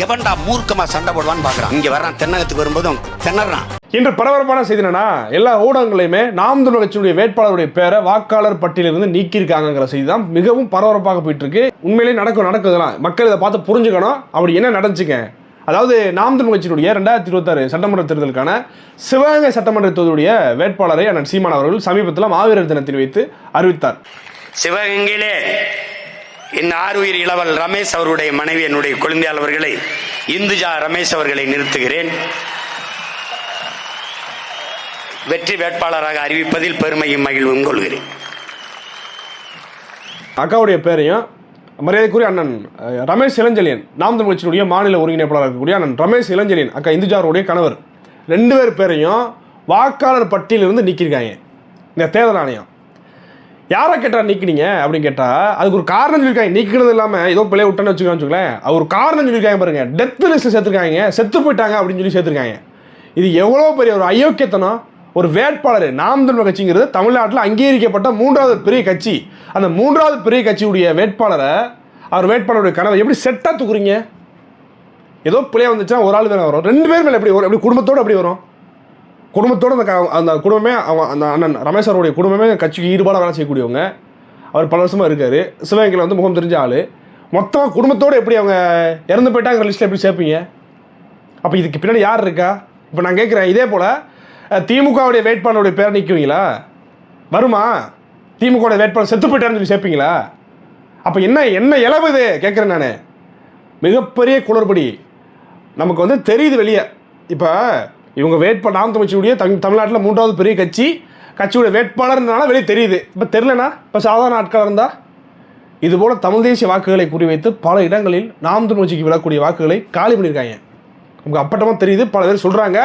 எவன்டா மூர்க்கமா சண்டை போடுவான்னு பாக்குறான். இங்க வர்றான் தென்னகத்துக்கு வரும்போதும் திணறான். இன்று பரபரப்பான செய்தி என்னன்னா எல்லா ஊடகங்களையுமே நாம் தமிழர் கட்சியுடைய வேட்பாளருடைய பேரை வாக்காளர் பட்டியலிருந்து நீக்கியிருக்காங்கிற செய்தி தான் மிகவும் பரபரப்பாக போயிட்டு இருக்கு உண்மையிலேயே நடக்கும் நடக்குதுலாம் மக்கள் இதை பார்த்து புரிஞ்சுக்கணும். அப்படி என்ன நடந்துச்சுங்க? அதாவது நாம் தமிழ் கட்சியினுடைய ரெண்டாயிரத்தி இருபத்தாறு சட்டமன்ற தேர்தலுக்கான சிவகங்கை சட்டமன்ற தொகுதியுடைய வேட்பாளரை அண்ணன் சீமான் அவர்கள் சமீபத்தில் மாவீரர் தினத்தில் வைத்து அறிவித்தார். சிவகங்கையிலே என் ஆறுயிர் இளவல் ரமேஷ் அவருடைய மனைவி என்னுடைய குழந்தையால் அவர்களை இந்துஜா ரமேஷ் அவர்களை நிறுத்துகிறேன். வெற்றி வேட்பாளராக அறிவிப்பதில் பெருமையும் மகிழ்வும் கொள்கிறேன். அக்காவுடைய பேரையும் மரியாதைக்குரிய அண்ணன் ரமேஷ் இளஞ்செழியன் நாம் தமிழ் மாநில ஒருங்கிணைப்பாளர் இருக்கக்கூடிய அண்ணன் ரமேஷ் இளஞ்செழியன் அக்கா இந்துஜாருடைய கணவர். ரெண்டு பேர் பேரையும் வாக்காளர் பட்டியலிருந்து நீக்கியிருக்காங்க. இந்த தேர்தல் ஆணையம். யாரை கேட்டா நீக்கினீங்க அப்படின்னு கேட்டா அதுக்கு ஒரு காரணம் சொல்லியிருக்காங்க. நீக்கினது இல்லாம ஏதோ பிள்ளை விட்டேன்னு வச்சுக்கோன்னு வச்சுக்கோங்களேன். ஒரு காரணம் சொல்லியிருக்காங்க பாருங்க. டெத் லிஸ்ட் சேர்த்துருக்காங்க. செத்து போயிட்டாங்க அப்படின்னு சொல்லி சேர்த்துருக்காங்க. இது எவ்வளோ பெரிய ஒரு அயோக்கியத்தனம் ஒரு வேட்பாளர். நாம் கட்சிங்கிறது தமிழ்நாட்டில் அங்கீகரிக்கப்பட்ட மூன்றாவது பெரிய கட்சி. அந்த மூன்றாவது பெரிய கட்சியுடைய வேட்பாளரை அவர் வேட்பாளருடைய கனவை எப்படி செட்டாக தூக்குறீங்க? ஏதோ பிள்ளைய வந்துச்சுன்னா ஒரு ஆள் மேலே வரும். ரெண்டு பேர் மேலே எப்படி வரும்? எப்படி குடும்பத்தோடு எப்படி வரும்? குடும்பத்தோடு அந்த க- அந்த குடும்பமே அவன் அந்த அண்ணன் ரமேஷ் அவருடைய குடும்பமே கட்சிக்கு ஈடுபாடாக வேலை செய்யக்கூடியவங்க. அவர் பல வருஷமாக இருக்கார். சிவகங்கையில் வந்து முகம் தெரிஞ்ச ஆள். மொத்தம் குடும்பத்தோடு எப்படி அவங்க இறந்து போயிட்டாங்கிற லிஸ்ட்டில் எப்படி சேர்ப்பீங்க? அப்போ இதுக்கு பின்னாடி யார் இருக்கா? இப்போ நான் கேட்குறேன் இதே போல் திமுகவுடைய வேட்பாளருடைய பேரை நிற்குவீங்களா வருமா? திமுகவுடைய வேட்பாளர் செத்து போயிட்டாருன்னு சொல்லி சேர்ப்பீங்களா? அப்போ என்ன என்ன இளவு இது? கேட்குறேன் நான். மிகப்பெரிய குளறுபடி. நமக்கு வந்து தெரியுது வெளியே. இப்போ இவங்க வேட்பாளர் நாம் தமிழ்ச்சியுடைய தமிழ் தமிழ்நாட்டில் மூன்றாவது பெரிய கட்சி. கட்சியுடைய வேட்பாளர்னால வெளியே தெரியுது. இப்போ தெரிலனா இப்போ சாதாரண ஆட்களாக இருந்தால் இதுபோல் தமிழ் தேசிய வாக்குகளை குறிவைத்து பல இடங்களில் நாம் தமிழ்ச்சிக்கு விழக்கூடிய வாக்குகளை காலி பண்ணியிருக்காங்க. நமக்கு அப்பட்டமாக தெரியுது. பல பேர் சொல்கிறாங்க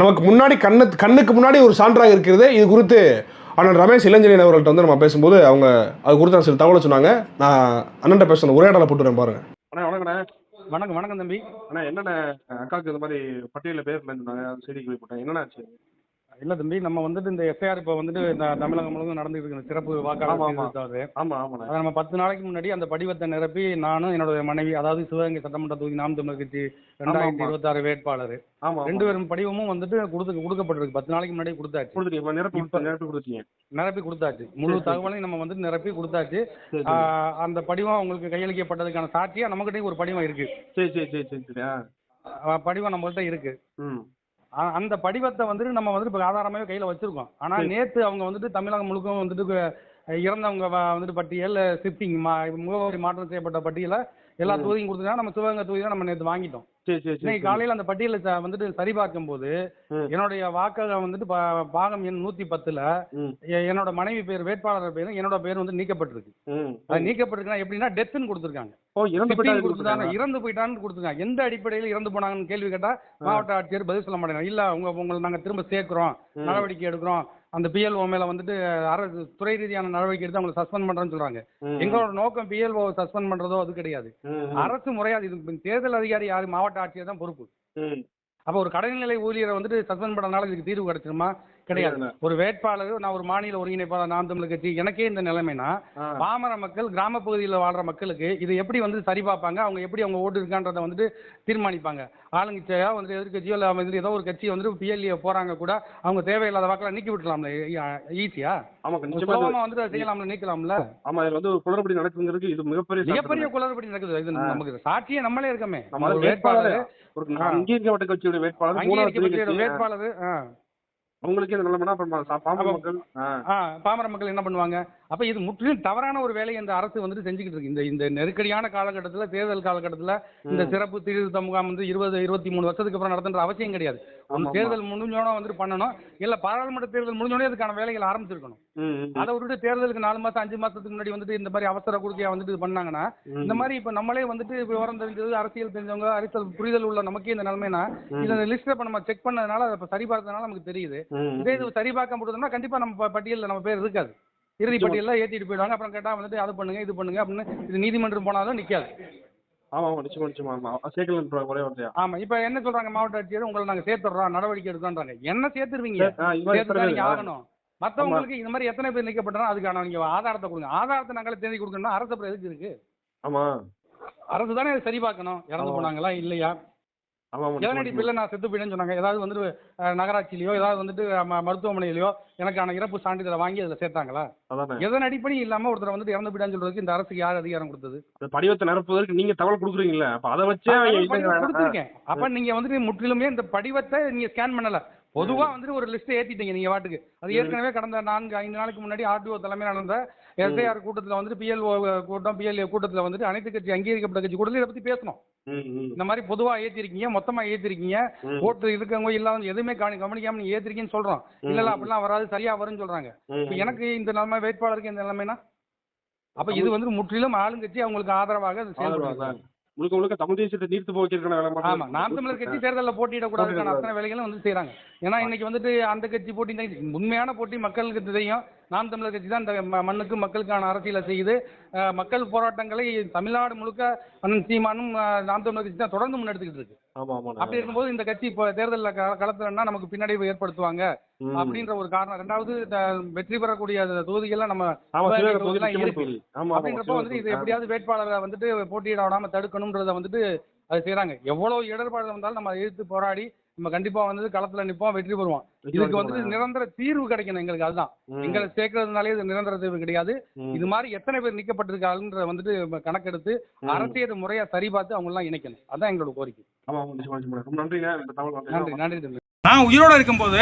நமக்கு முன்னாடி கண்ணு கண்ணுக்கு முன்னாடி ஒரு சான்றாக இருக்கிறது. இது குறித்து அண்ணன் ரமேஷ் இளஞ்சலியன் அவர்கள்ட்ட வந்து நம்ம பேசும்போது அவங்க அது குறித்து சில தகவலை சொன்னாங்க. நான் அண்ணன்ட்ட பேசணும் ஒரே இடத்துல போட்டுறேன் பாருங்க. அண்ணா வணக்கண்ணே. வணக்கம் வணக்கம் தம்பி. அண்ணா என்னென்ன அக்காவுக்கு இந்த மாதிரி பட்டியலில் பேர் இருந்தாங்க அது செய்தி கேள்விப்பட்டேன் என்னென்ன ஆச்சு? இல்ல தம்பி நம்ம வந்துட்டு இந்த எஃப்ஐஆர் இப்போ வந்துட்டு இந்த தமிழகம் முழுவதும் நடந்துட்டு இருக்கு இந்த சிறப்பு ஆமா, வாக்காளர் ஆமா. அதை நம்ம பத்து நாளைக்கு முன்னாடி அந்த படிவத்தை நிரப்பி நானும் என்னோட மனைவி அதாவது சிவகங்கை சட்டமன்ற தொகுதி நாம் தமிழர் கட்சி ரெண்டாயிரத்தி ஆமா. இருபத்தாறு வேட்பாளர். ரெண்டு பேரும் படிவமும் வந்துட்டு கொடுத்து கொடுக்கப்பட்டிருக்கு. பத்து நாளைக்கு முன்னாடி கொடுத்தாச்சு. நிரப்பி கொடுத்தீங்க. நிரப்பி கொடுத்தாச்சு. முழு. தகவலையும் நம்ம வந்து நிரப்பி கொடுத்தாச்சு. அந்த படிவம் உங்களுக்கு கையளிக்கப்பட்டதுக்கான சாட்சியா நம்மகிட்டயும் ஒரு படிவம் இருக்கு. சரி சரி சரி சரி படிவம் நம்மள்ட்ட இருக்கு. அந்த படிவத்தை வந்துட்டு நம்ம வந்துட்டு இப்போ ஆதாரமாகவே கையில் வச்சிருக்கோம் ஆனால். நேற்று அவங்க வந்துட்டு தமிழகம் முழுக்க வந்துட்டு இறந்தவங்க வந்துட்டு பட்டியல் ஷிஃப்டிங் மா முகவரி மாற்றம் செய்யப்பட்ட பட்டியலை எல்லா. தொகுதியும் கொடுத்துருக்காங்க நம்ம சிவகங்கை தொகுதியை நம்ம நேற்று வாங்கிட்டோம். இன்னைக்கு காலையில் அந்த பட்டியலை வந்துட்டு சரிபார்க்கும் போது. என்னுடைய வாக்காளர் வந்துட்டு பாகம் எண் நூற்றி பத்தில் என்னோட மனைவி பேர் வேட்பாளர் பேரும் என்னோட பேர் வந்து நீக்கப்பட்டிருக்கு. அது நீக்கப்பட்டிருக்குன்னா எப்படின்னா டெத்துன்னு கொடுத்துருக்காங்க. இறந்து போயிட்டான்னு கொடுத்துருக்காங்க. எந்த அடிப்படையில் இறந்து போனாங்கன்னு கேள்வி கேட்டா மாவட்ட ஆட்சியர் பதில் சொல்ல மாட்டேங்கிறாங்க. இல்ல உங்க உங்களை நாங்க திரும்ப சேர்க்கிறோம். நடவடிக்கை எடுக்கிறோம். அந்த பிஎல்ஓ மேல வந்துட்டு அரசு துறை ரீதியான நடவடிக்கை எடுத்து அவங்களை சஸ்பெண்ட் பண்றேன்னு சொல்றாங்க. எங்களோட நோக்கம் பிஎல்ஓ சஸ்பெண்ட் பண்றதோ அது கிடையாது. அரசு முறையாது இது தேர்தல் அதிகாரி யாரு மாவட்ட ஆட்சியர் தான் பொறுப்பு. அப்ப ஒரு கடைநிலை ஊழியரை வந்துட்டு சஸ்பெண்ட் பண்ணனால இதுக்கு தீர்வு கிடைச்சிருமா கிடையாது. ஒரு வேட்பாளர் நான் ஒரு மாநில ஒருங்கிணைப்பாளர் நாம் தமிழர் கட்சி எனக்கே இந்த நிலைமைனா. பாமர மக்கள் கிராம பகுதியில் வாழ்ற மக்களுக்கு இது எப்படி வந்து சரி பார்ப்பாங்க அவங்க எப்படி அவங்க ஓட்டு இருக்கான்றதை வந்துட்டு தீர்மானிப்பாங்க ஆளுங்கட்சியா வந்து எதிர்கட்சியோ இல்லை வந்துட்டு ஏதோ ஒரு கட்சி வந்து பிஎல்ஏ போறாங்க கூட அவங்க தேவையில்லாத வாக்கில் நீக்கி விட்டுலாம்ல ஈஸியா ஆமா நிச்சயமா வந்துட்டு அதை செய்யலாம்ல நீக்கலாம்ல ஆமா இதுல வந்து ஒரு குளறுபடி நடக்குங்கிறதுக்கு இது மிகப்பெரிய மிகப்பெரிய. குளறுபடி நடக்குது இது. நமக்கு சாட்சியே நம்மளே இருக்கமே வேட்பாளர். அங்கீகரிக்கப்பட்ட கட்சியுடைய வேட்பாளர். வேட்பாளர். அவங்களுக்கே இந்த நிலைமைனா அப்புறம் பாமர மக்கள் பாமர மக்கள் என்ன பண்ணுவாங்க அப்ப இது முற்றிலும் தவறான ஒரு வேலையை இந்த அரசு வந்துட்டு செஞ்சுக்கிட்டு இருக்கு இந்த இந்த நெருக்கடியான காலகட்டத்துல தேர்தல் காலகட்டத்துல இந்த. சிறப்பு திருத்த முகாம் வந்து இருபது இருபத்தி மூணு வருஷத்துக்கு அப்புறம் நடத்துன்ற அவசியம் கிடையாது. தேர்தல் முடிஞ்சோட வந்துட்டு பண்ணணும். இல்ல பாராளுமன்ற தேர்தல் முடிஞ்சோடனே அதுக்கான வேலைகள் ஆரம்பிச்சிருக்கணும். அதை விட்டுட்டு தேர்தலுக்கு நாலு மாசம் அஞ்சு மாசத்துக்கு முன்னாடி வந்துட்டு இந்த மாதிரி அவசர குறுக்கியா வந்துட்டு இது பண்ணாங்கன்னா. இந்த மாதிரி இப்ப நம்மளே வந்துட்டு விவரம் தெரிஞ்சது அரசியல் தெரிஞ்சவங்க அரசியல் புரிதல் உள்ள நமக்கே இந்த நிலைமைனா ம். இந்த லிஸ்ட்டை இப்ப நம்ம செக் பண்ணதுனால அதை இப்ப சரி பார்த்ததுனால நமக்கு தெரியுது. இதே இது சரி பார்க்க முடியுதுன்னா கண்டிப்பா நம்ம பட்டியல்ல நம்ம பேர் இருக்காது. இறுதி. பட்டியல்ல ஏத்திட்டு போயிடுவாங்க. அப்புறம் கேட்டா வந்துட்டு அது பண்ணுங்க இது பண்ணுங்க அப்படின்னு இது நீதிமன்றம் போனாலும் நிக்காது. ஆமா ஆமா நிச்சயமா நிச்சயமா ஆமா. சேர்க்கல ஒரே வார்த்தையா? ஆமா இப்ப என்ன சொல்றாங்க மாவட்ட ஆட்சியர்? உங்களை நாங்க சேர்த்துறோம் நடவடிக்கை எடுக்கோன்றாங்க என்ன சேர்த்துருவீங்க? சேர்த்து? ஆகணும். மத்தவங்களுக்கு இந்த மாதிரி எத்தனை பேர் நீக்கப்பட்டனா அதுக்கான நீங்க ஆதாரத்தை கொடுங்க. ஆதாரத்தை நாங்களே தேடி கொடுக்கணும்னா அரசு அப்புறம் எதுக்கு இருக்கு? ஆமா. அரசு தானே சரி பார்க்கணும். இறந்து. போனாங்களா இல்லையா? எதன் அடிப்படையில் நான் செத்து போயிட்டேன்னு சொன்னாங்க. ஏதாவது வந்துட்டு நகராட்சியிலயோ ஏதாவது வந்துட்டு மருத்துவமனையிலயோ எனக்கான இறப்பு சான்றிதழை வாங்கி அதில் சேர்த்தாங்களா? எதன் அடிப்படையும் இல்லாம ஒருத்தர் வந்துட்டு இறந்து போயிட்டான்னு சொல்றதுக்கு இந்த அரசுக்கு யார் அதிகாரம் கொடுத்தது? படிவத்தை நிரப்புவதற்கு நீங்க தகவல் கொடுக்குறீங்கல்ல. அப்ப அதை வச்சே. கொடுத்திருக்கேன். அப்ப நீங்க வந்துட்டு முற்றிலுமே இந்த படிவத்தை நீங்க ஸ்கேன் பண்ணல. பொதுவா வந்துட்டு ஒரு லிஸ்ட் ஏத்திட்டீங்க நீங்க வாட்டுக்கு அது ஏற்கனவே கடந்த நான்கு ஐந்து நாளுக்கு முன்னாடி ஆர்டிஓ தலைமையில் நடந்த எஸ்ஐஆர் கூட்டத்துல வந்துட்டு பிஎல்ஓ கூட்டம் பிஎல்ஏ கூட்டத்துல வந்துட்டு அனைத்து கட்சி அங்கீகரிக்கப்பட்ட கட்சி கூட்டத்தில் இதை பத்தி பேசணும். இந்த மாதிரி பொதுவா ஏத்திருக்கீங்க மொத்தமா ஏத்திருக்கீங்க. ஓட்டு இருக்கவங்க இல்லாத எதுவுமே கவனி கவனிக்காம நீங்க ஏத்திருக்கீங்கன்னு சொல்றோம். இல்ல இல்ல அப்படிலாம் வராது சரியா வரும்னு சொல்றாங்க. எனக்கு இந்த நிலைமை வேட்பாளருக்கு இந்த நிலைமைனா? அப்ப இது வந்து முற்றிலும் ஆளுங்கட்சி அவங்களுக்கு ஆதரவாக செயல்படுறாங்க. முழுக்க முழுக்க தமிழ் தேசியத்தை நீர்த்து போக்கிறதுக்கான ஆமா நாம் தமிழர் கட்சி தேர்தலில் போட்டியிடக்கூடாதுக்கான அத்தனை வேலைகளும் வந்து செய்றாங்க. ஏன்னா இன்னைக்கு வந்துட்டு அந்த கட்சி போட்டி உண்மையான போட்டி மக்களுக்கு தெரியும். நாம் தமிழர் கட்சி தான் இந்த மண்ணுக்கு மக்களுக்கான அரசியலை செய்யுது. மக்கள் போராட்டங்களை தமிழ்நாடு முழுக்க அண்ணன் சீமானும் நாம் தமிழர் கட்சி தான் தொடர்ந்து முன்னெடுத்துக்கிட்டு இருக்கு. அப்படி இருக்கும்போது இந்த கட்சி இப்போ தேர்தலில் களத்துலன்னா நமக்கு பின்னடைவு ஏற்படுத்துவாங்க. அப்படின்ற ஒரு காரணம். ரெண்டாவது வெற்றி பெறக்கூடிய தொகுதிகள்லாம் நம்ம அப்படின்றப்ப வந்துட்டு இது எப்படியாவது வேட்பாளரை வந்துட்டு போட்டியிட விடாம தடுக்கணும்ன்றத வந்துட்டு அது செய்றாங்க. எவ்வளவு இடர்பாடு வந்தாலும் நம்ம எதிர்த்து போராடி நம்ம கண்டிப்பா வந்து களத்துல நிப்போம் வெற்றி பெறுவோம். இதுக்கு வந்துட்டு நிரந்தர தீர்வு கிடைக்கணும் எங்களுக்கு அதுதான். எங்களை சேர்க்கறதுனாலே இது நிரந்தர தீர்வு கிடையாது. இது மாதிரி எத்தனை பேர் நிக்கப்பட்டிருக்காங்கன்ற வந்துட்டு கணக்கெடுத்து. அரசியல் முறையா சரி பார்த்து அவங்க எல்லாம் இணைக்கணும். அதான் எங்களோட கோரிக்கை. நன்றி வந்து நன்றி தம்பி. நான் உயிரோட இருக்கும்போது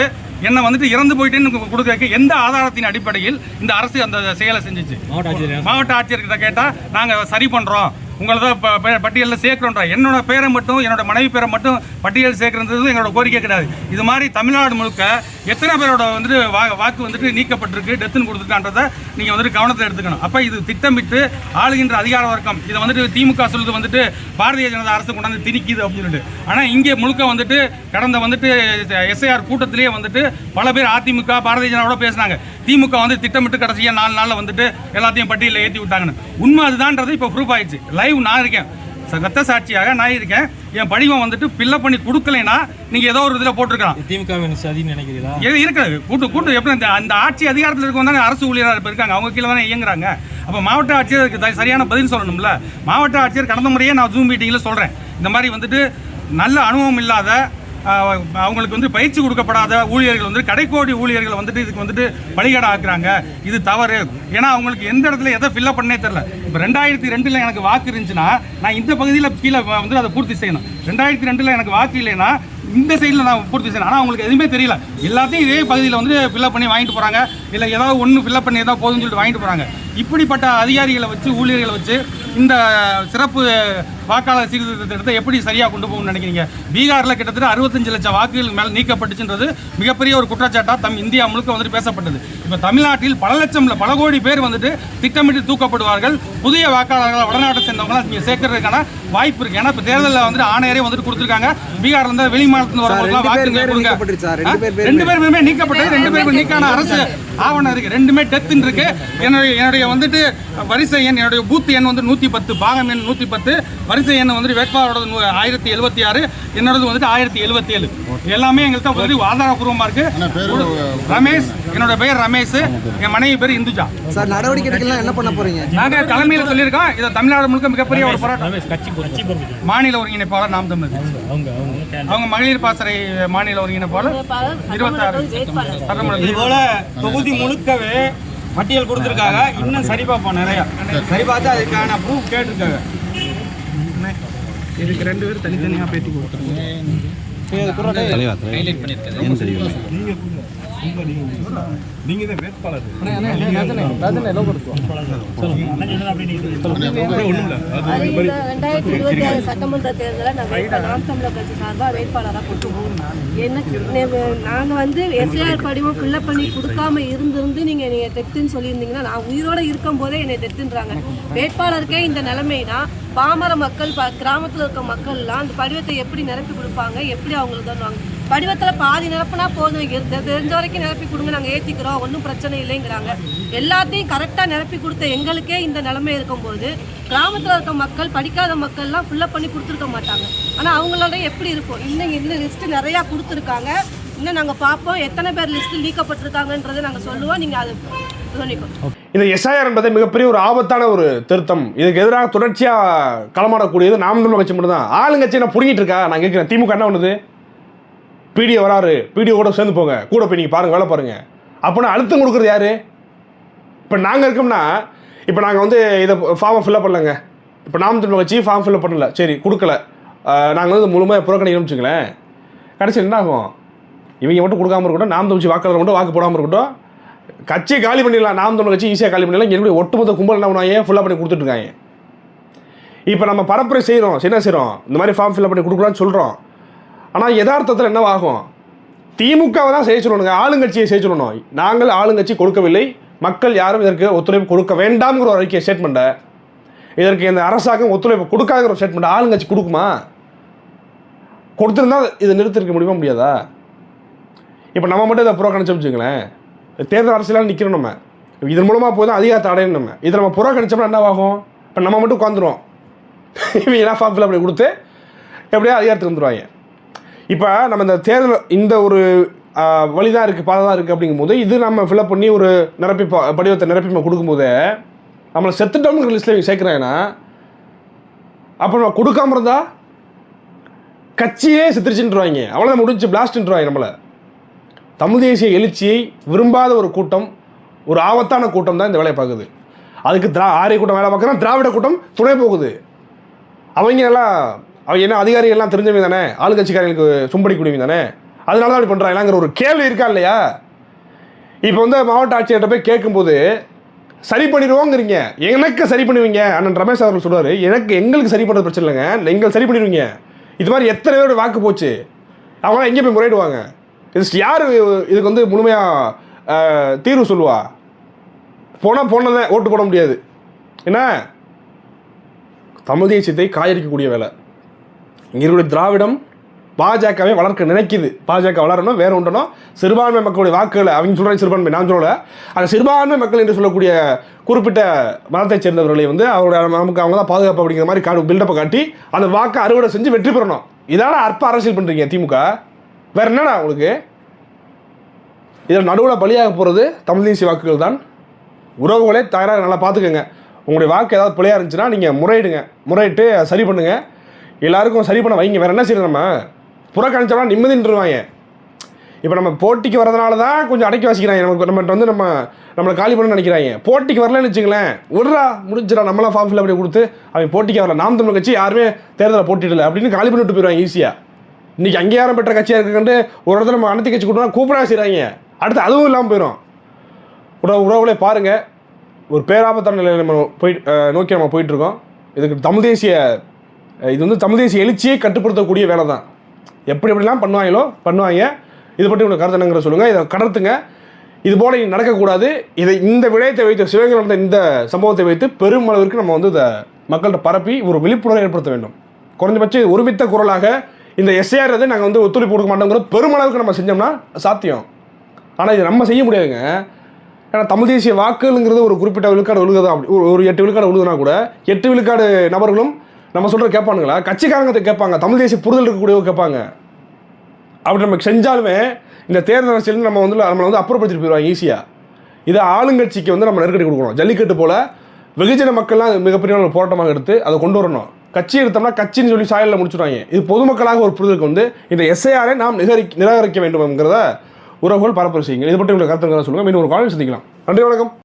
என்னை வந்துட்டு இறந்து போயிட்டேன்னு கொடுக்க எந்த ஆதாரத்தின் அடிப்படையில் இந்த அரசு அந்த செயலை செஞ்சுச்சு? மாவட்ட ஆட்சியர். மாவட்ட ஆட்சியர்கிட்ட கேட்டால் நாங்கள் சரி பண்ணுறோம் உங்களை தான் ப- பட்டியலில் சேர்க்குறோன்ற என்னோட பேரை மட்டும் என்னோட மனைவி பேரை மட்டும் பட்டியல் சேர்க்கறது எங்களோட கோரிக்கை கிடையாது. இது மாதிரி தமிழ்நாடு முழுக்க எத்தனை பேரோட வந்துட்டு வா வாக்கு வந்துட்டு நீக்கப்பட்டிருக்கு டெத்துன்னு கொடுத்துருக்கான்றதை நீங்கள் வந்துட்டு கவனத்தில் எடுத்துக்கணும். அப்போ இது திட்டமிட்டு ஆளுகின்ற அதிகார வர்க்கம் இதை வந்துட்டு திமுக சொல்லுது வந்துட்டு பாரதிய ஜனதா அரசு கொண்டாந்து திணிக்குது அப்படின்னு சொல்லிட்டு. ஆனால் இங்கே முழுக்க வந்துட்டு கடந்த வந்துட்டு எஸ்ஐஆர் கூட்டத்திலேயே வந்துட்டு பல பேர் அதிமுக பாரதிய ஜனதாவோட பேசினாங்க. திமுக வந்து திட்டமிட்டு கடைசியாக நாலு நாளில் வந்துட்டு எல்லாத்தையும் பட்டியலில் ஏற்றி விட்டாங்கன்னு. உண்மை அதுதான்றது இப்போ ப்ரூஃப் ஆயிடுச்சு. லைவ் நான் இருக்கேன். ரத்த சாட்சியாக நான் இருக்கேன். என் படிவம் வந்துட்டு ஃபில்லப் பண்ணி கொடுக்கலைன்னா நீங்கள் ஏதோ ஒரு இதில் போட்டிருக்கலாம். திமுக சதின்னு நினைக்கிறீங்களா? இருக்கிறது கூட்டு கூட்டு எப்படி அந்த ஆட்சி அதிகாரத்தில் இருக்கவங்க தானே அரசு ஊழியராக இருக்காங்க. அவங்க கீழே தானே இயங்குறாங்க. அப்போ மாவட்ட ஆட்சியருக்கு சரியான பதில் சொல்லணும்ல. மாவட்ட ஆட்சியர் கடந்த முறையே நான் ஜூம் மீட்டிங்கில் சொல்கிறேன் இந்த மாதிரி வந்துட்டு நல்ல அனுபவம் இல்லாத அவங்களுக்கு வந்து பயிற்சி கொடுக்கப்படாத ஊழியர்கள் வந்து கடைக்கோடி ஊழியர்கள் வந்துட்டு இதுக்கு வந்துட்டு வழிகாட ஆக்குறாங்க. இது தவறு. ஏன்னா அவங்களுக்கு எந்த இடத்துல எதை ஃபில்லப் பண்ணே தெரில இப்போ ரெண்டாயிரத்தி ரெண்டில் எனக்கு வாக்கு இருந்துச்சுன்னா நான் இந்த பகுதியில் கீழே வந்து அதை பூர்த்தி செய்யணும். ரெண்டாயிரத்தி ரெண்டில் எனக்கு வாக்கு இல்லைன்னா இந்த சைடில் நான் பூர்த்தி செய்யணும். ஆனால் அவங்களுக்கு எதுவுமே தெரியல. எல்லாத்தையும் இதே பகுதியில் வந்து ஃபில்லப் பண்ணி வாங்கிட்டு போகிறாங்க இல்லை ஏதாவது ஒன்று ஃபில்லப் பண்ணி ஏதாவது போதும்னு சொல்லிட்டு வாங்கிட்டு போகிறாங்க இப்படிப்பட்ட அதிகாரிகளை வச்சு ஊழியர்களை வச்சு இந்த சிறப்பு வாக்காளர் சீர்திருத்த திட்டத்தை எப்படி சரியாக கொண்டு போகணும்னு நினைக்கிறீங்க? பீகாரில் கிட்டத்தட்ட அறுபத்தஞ்சு லட்சம் வாக்குகள் மேலே நீக்கப்பட்டுச்சுன்றது மிகப்பெரிய ஒரு குற்றச்சாட்டாக தம் இந்தியா முழுக்க வந்துட்டு பேசப்பட்டது. இப்போ தமிழ்நாட்டில் பல லட்சம் பல கோடி பேர் வந்துட்டு திட்டமிட்டு தூக்கப்படுவார்கள். புதிய வாக்காளர்கள் வடநாட்டை சேர்ந்தவங்க இங்கே சேர்க்கறதுக்கான வாய்ப்பு இருக்கு. ஏன்னா இப்போ தேர்தலில் வந்துட்டு ஆணையரே வந்துட்டு கொடுத்துருக்காங்க. பீகார்ல இருந்து வெளி மாநிலத்துல வரவங்க ரெண்டு பேர் வாக்குங்க பேர் கொடுங்க. ரெண்டு பேர் பேருமே. நீக்கப்பட்டது. ரெண்டு பேருமே நீக்கான அரசு ஆவணம் இருக்கு. ரெண்டுமே டெத்துன்னு இருக்கு. என்னுடைய என்னுடைய வந்துட்டு வரிசை எண் என்னுடைய பூத் எண் வந்து நூற்றி பத்து பாகம் எண் நூற்றி பத்து வரிசை எண் வந்துட்டு வேட்பாளரோட ஆயிரத்தி எழுபத்தி ஆறு என்னோடது வந்துட்டு ஆயிரத்தி எழுபத்தி ஏழு எல்லாமே எங்கள்கிட்ட வந்துட்டு ஆதாரபூர்வமா இருக்கு. ரமேஷ் என்னோட பெயர் ரமேஷ். என் மனைவி பேர் இந்துஜா. சார் நடவடிக்கை எடுக்கலாம் என்ன பண்ண போறீங்க? நாங்க தலைமையில் சொல்லியிருக்கோம். இதை தமிழ்நாடு முழுக்க மிகப்பெரிய ஒரு போராட்டம். மாநில ஒருங்கிணைப்பாளர் நாம் தமிழர் அவங்க அவங்க அவங்க மகளிர் பாசறை மாநில ஒருங்கிணைப்பாளர். இருபத்தாறு. சட்டமன்ற இது போல தொகுதி முழுக்கவே பட்டியல் கொடுத்துருக்காங்க. இன்னும் சரி பார்ப்போம் நிறைய. சரி. பார்த்து அதுக்கான ப்ரூஃப் கேட்டிருக்காங்க. இதுக்கு ரெண்டு பேரும் தனித்தனியாக பேட்டி கொடுத்துருக்கோம் அது இந்த ரெண்டாயிரத்தி இருபத்தி ஆறு சட்டமன்ற தேர்தலில் நான் வேட்பா நாம் தமிழர் கட்சி சார்பாக வேட்பாளராக கொடுத்துருவோம் எனக்கு நாங்கள் வந்து எஸ்ஐஆர் படிவம் ஃபில்லப் பண்ணி கொடுக்காம இருந்திருந்து நீங்கள் நீங்கள் டெத்துன்னு சொல்லியிருந்தீங்கன்னா நான் உயிரோட இருக்கும் போதே என்னை டெத்துன்றாங்க வேட்பாளருக்கே இந்த நிலைமைனா பாமர மக்கள் ப கிராமத்தில் இருக்க மக்கள்லாம் அந்த படிவத்தை எப்படி நிரப்பி கொடுப்பாங்க? எப்படி அவங்களுக்கு தருவாங்க படிவத்தில் பாதி நிரப்புனா போதும். தெரிஞ்ச வரைக்கும் நிரப்பி கொடுங்க நாங்கள் ஏற்றிக்கிறோம் ஒன்றும் பிரச்சனை இல்லைங்கிறாங்க. எல்லாத்தையும் கரெக்டாக நிரப்பி கொடுத்த எங்களுக்கே இந்த நிலைமை இருக்கும்போது கிராமத்தில் இருக்க மக்கள் படிக்காத மக்கள்லாம் ஃபுல்லப் பண்ணி கொடுத்துருக்க மாட்டாங்க. ஆனால் அவங்களோட எப்படி இருக்கும் இன்னும் இன்னும் லிஸ்ட்டு நிறையா கொடுத்துருக்காங்க. இன்னும் நாங்கள் பார்ப்போம். எத்தனை பேர் லிஸ்ட்டு லீக்கப்பட்டிருக்காங்கன்றதை நாங்கள் சொல்லுவோம். நீங்கள் அது இந்த எஸ்ஐஆர் என்பது மிகப்பெரிய ஒரு ஆபத்தான ஒரு திருத்தம். இதுக்கு எதிராக தொடர்ச்சியாக களமாடக்கூடியது நாம் தமிழ் கட்சி மட்டும் தான் ஆளுங்கட்சி என்ன புரிஞ்சிட்டு இருக்கா? நான் கேட்குறேன். திமுக என்ன பண்ணுது? பிடிஓ வராரு. பிடிஓ கூட சேர்ந்து போங்க. கூட போய் நீங்கள் பாருங்க வேலை பாருங்க. அப்படின்னா அழுத்தம் கொடுக்குறது யாரு? இப்போ நாங்கள் இருக்கோம்னா இப்போ நாங்கள் வந்து இதை ஃபார்மை ஃபில்அப் பண்ணலங்க. இப்போ நாம் தமிழ் கட்சி ஃபார்ம் ஃபில்அப் பண்ணல. சரி கொடுக்கல. நாங்கள் வந்து முழுமையாக புறக்கணிக்கணும்னு வச்சுங்களேன் கடைசியில் என்ன ஆகும்? இவங்க மட்டும் கொடுக்காம இருக்கட்டும் நாம் தமிழ் வாக்காளர் மட்டும் வாக்கு போடாமல் இருக்கட்டும் கட்சியை காலி பண்ணிடலாம் நாம் தமிழ் கட்சி ஈஸியாக காலி பண்ணிடலாம். என்னுடைய ஒட்டுமொத்த கும்பல் என்ன பண்ணுவாங்க? ஃபுல்லாக பண்ணி கொடுத்துட்ருக்காங்க? இப்போ நம்ம பரப்புரை செய்கிறோம் என்ன செய்கிறோம் இந்த மாதிரி ஃபார்ம் ஃபில்அப் பண்ணி கொடுக்கலான்னு சொல்கிறோம் ஆனால் யதார்த்தத்தில் என்னவாகும் திமுகவை தான் செய்ய சொல்லணுங்க. ஆளுங்கட்சியை செய்ய சொல்லணும். நாங்கள் ஆளுங்கட்சி கொடுக்கவில்லை. மக்கள் யாரும் இதற்கு ஒத்துழைப்பு கொடுக்க வேண்டாம்ங்கிற ஒரு அறிக்கை ஸ்டேட்மெண்ட்டை இதற்கு இந்த அரசாங்கம் ஒத்துழைப்பு கொடுக்காங்கிற ஒரு ஸ்டேட்மெண்ட் ஆளுங்கட்சி கொடுக்குமா? கொடுத்துருந்தா இதை நிறுத்திருக்க முடியுமா? முடியாதா? இப்போ நம்ம மட்டும் இதை புறக்கணிச்சு வச்சுங்களேன் தேர்தல் அரசியலாக நிற்கிறோம் நம்ம. இதன் மூலமாக போய் தான் அதிகாரத்தை அடையணும் நம்ம. இதை நம்ம புறக்கணிச்சோம்னா என்ன ஆகும் இப்போ நம்ம மட்டும் உட்காந்துருவோம் இவங்க எல்லாம் ஃபார்ம் ஃபில் அப்படி கொடுத்து எப்படியா அதிகாரத்துக்கு வந்துடுவாங்க இப்போ நம்ம இந்த தேர்தல் இந்த ஒரு வழி தான் இருக்குது பாதை தான் இருக்குது அப்படிங்கும்போது இது நம்ம ஃபில்அப் பண்ணி ஒரு நிரப்பி படிவத்தை நிரப்பி நம்ம கொடுக்கும்போது நம்மளை செத்துட்டோம்ங்கிற லிஸ்ட்டில் இவங்க சேர்க்குறாங்கன்னா அப்போ நம்ம கொடுக்காம இருந்தால் கட்சியே செத்துருச்சுன்றாங்க அவ்வளோதான் முடிஞ்சு பிளாஸ்ட்ன்றாங்க நம்மளை. தமிழ் தேசிய எழுச்சியை விரும்பாத ஒரு கூட்டம் ஒரு ஆபத்தான கூட்டம் தான் இந்த வேலையை பார்க்குது. அதுக்கு திரா ஆரிய கூட்டம் வேலை பார்க்குறா திராவிட கூட்டம் துணை போகுது. அவங்க எல்லாம் அவங்க என்ன அதிகாரிகள்லாம் தெரிஞ்சவங்க தானே? ஆளுங்கட்சிக்காரங்களுக்கு சும்படிக்கூடியவங்க தானே? அதனால தான் அப்படி பண்ணுறாங்களாங்கிற ஒரு கேள்வி இருக்கா இல்லையா? இப்போ வந்து மாவட்ட ஆட்சியர்கிட்ட போய் கேட்கும்போது சரி பண்ணிடுவோங்கிறீங்க. எனக்கு சரி பண்ணுவீங்க. அண்ணன் ரமேஷ் அவர்கள் சொல்வார் எனக்கு எங்களுக்கு சரி பண்ணுறது பிரச்சனை இல்லைங்க. எங்களுக்கு சரி பண்ணிடுவீங்க. இது மாதிரி எத்தனை பேரோட வாக்கு போச்சு? அவங்களாம் எங்கே போய் முறையிடுவாங்க? இது யார் இதுக்கு வந்து முழுமையாக தீர்வு சொல்லுவா? போனால் போனதான் ஓட்டு போட முடியாது. என்ன? தமிழ் தேசியத்தை காயடிக்கக்கூடிய வேலை. இங்கே இருக்கிற திராவிடம் பாஜகவை வளர்க்க நினைக்குது. பாஜக வளரணும் வேற ஒன்றணும் சிறுபான்மை மக்களுடைய வாக்குகளை அவங்க சொல்கிற சிறுபான்மை நான் சொல்லலை. அந்த சிறுபான்மை மக்கள் என்று சொல்லக்கூடிய குறிப்பிட்ட மதத்தைச் சேர்ந்தவர்களை வந்து அவருடைய நமக்கு அவங்க தான் பாதுகாப்பு அப்படிங்கிற மாதிரி காடு பில்டப்பை காட்டி அந்த வாக்கை அறுவடை செஞ்சு வெற்றி பெறணும். இதான அற்ப அரசியல் பண்ணுறீங்க திமுக. வேற என்னடா உங்களுக்கு? இதில் நடுவில் பலியாக போகிறது தமிழ் தேசிய வாக்குகள் தான். உறவுகளே தயாராக நல்லா பார்த்துக்கோங்க. உங்களுடைய வாக்கு ஏதாவது பிழையாக இருந்துச்சுன்னா நீங்கள் முறையிடுங்க. முறையிட்டு அதை சரி பண்ணுங்க. எல்லாருக்கும் சரி பண்ண வைங்க. வேறு என்ன செய்யணும் நம்ம? புறக்கணிச்சோம்னா நிம்மதின்றுவாங்க இப்போ நம்ம போட்டிக்கு வரதுனால தான் கொஞ்சம் அடக்கி வாசிக்கிறாங்க. நமக்கு நம்மகிட்ட வந்து நம்ம நம்மளை காலி பண்ண நினைக்கிறாங்க. போட்டிக்கு வரலன்னு வச்சுங்களேன் விட்றா முடிஞ்சிடா. நம்மளாம் ஃபார்ம் ஃபில் அப்படி கொடுத்து அவன் போட்டிக்கு வரல. நாம் தமிழ் கட்சி யாருமே தேர்தலில் போட்டிடல அப்படின்னு காலி பண்ணிட்டு போயிடுவாங்க ஈஸியாக இன்னைக்கு அங்கீகாரம் பெற்ற கட்சியாக இருக்குன்ட்டு ஒரு இடத்துல நம்ம அனைத்து கட்சி கூட்டம்னா கூப்பிடா செய்கிறாங்க அடுத்து அதுவும் இல்லாமல் போயிடும் உறவு உறவுகளே பாருங்கள் ஒரு பேராபத்தான நிலையில் நம்ம போய் நோக்கி நம்ம போயிட்டுருக்கோம். இதுக்கு தமிழ் தேசிய இது வந்து தமிழ் தேசிய எழுச்சியை கட்டுப்படுத்தக்கூடிய வேலை தான் எப்படி எப்படிலாம் பண்ணுவாங்களோ பண்ணுவாங்க. இது பற்றி உங்களுக்கு கருத்து என்னங்கிற சொல்லுங்கள் இதை கடத்துங்க. இது போல் நடக்கக்கூடாது. இதை இந்த விடயத்தை வைத்து சிவகங்கை நடந்த இந்த சம்பவத்தை வைத்து பெருமளவிற்கு நம்ம வந்து இதை மக்கள்கிட்ட பரப்பி ஒரு விழிப்புணர்வை ஏற்படுத்த வேண்டும். குறைஞ்சபட்சம் ஒருமித்த குரலாக இந்த எஸ்ஏஆர் வந்து நாங்கள் வந்து ஒத்துழைப்பு கொடுக்க மாட்டோங்கிற பெருமளவுக்கு நம்ம செஞ்சோம்னா சாத்தியம். ஆனால் இது நம்ம செய்ய முடியாதுங்க. ஏன்னா தமிழ் தேசிய வாக்குங்கிறது ஒரு குறிப்பிட்ட விழுக்காடு விழுகுதா அப்படி ஒரு- எட்டு விழுக்காடு விழுகுனா கூட எட்டு விழுக்காடு நபர்களும் நம்ம சொல்கிற கேட்பானுங்களா? கட்சிக்காரங்க கேட்பாங்க தமிழ் தேசிய புரிதல் இருக்கக்கூடியவங்க கேட்பாங்க. அப்படி நம்ம செஞ்சாலுமே இந்த தேர்தல் அரசியல் நம்ம வந்து நம்மளை வந்து அப்புறப்படுத்திட்டு போயிடுவாங்க ஈஸியாக இதை ஆளுங்கட்சிக்கு வந்து நம்ம நெருக்கடி கொடுக்கணும். ஜல்லிக்கட்டு போல வெகுஜன மக்கள்லாம் மிகப்பெரிய ஒரு போராட்டமாக எடுத்து அதை கொண்டு வரணும். கட்சி எடுத்தோம்னா கட்சின்னு சொல்லி சாயலில் முடிச்சுடுவாங்க. இது பொதுமக்களாக ஒரு புரிதலுக்கு வந்து இந்த எஸ்ஐஆரை நாம் நிகரி நிராகரிக்க வேண்டும்ங்கிறத உறவுகள் பரப்புரை செய்யுங்க இது பற்றி உங்களுக்கு கருத்துக்களை சொல்லுங்கள். மீண்டும் ஒரு காலையில் சந்திக்கலாம். நன்றி வணக்கம்.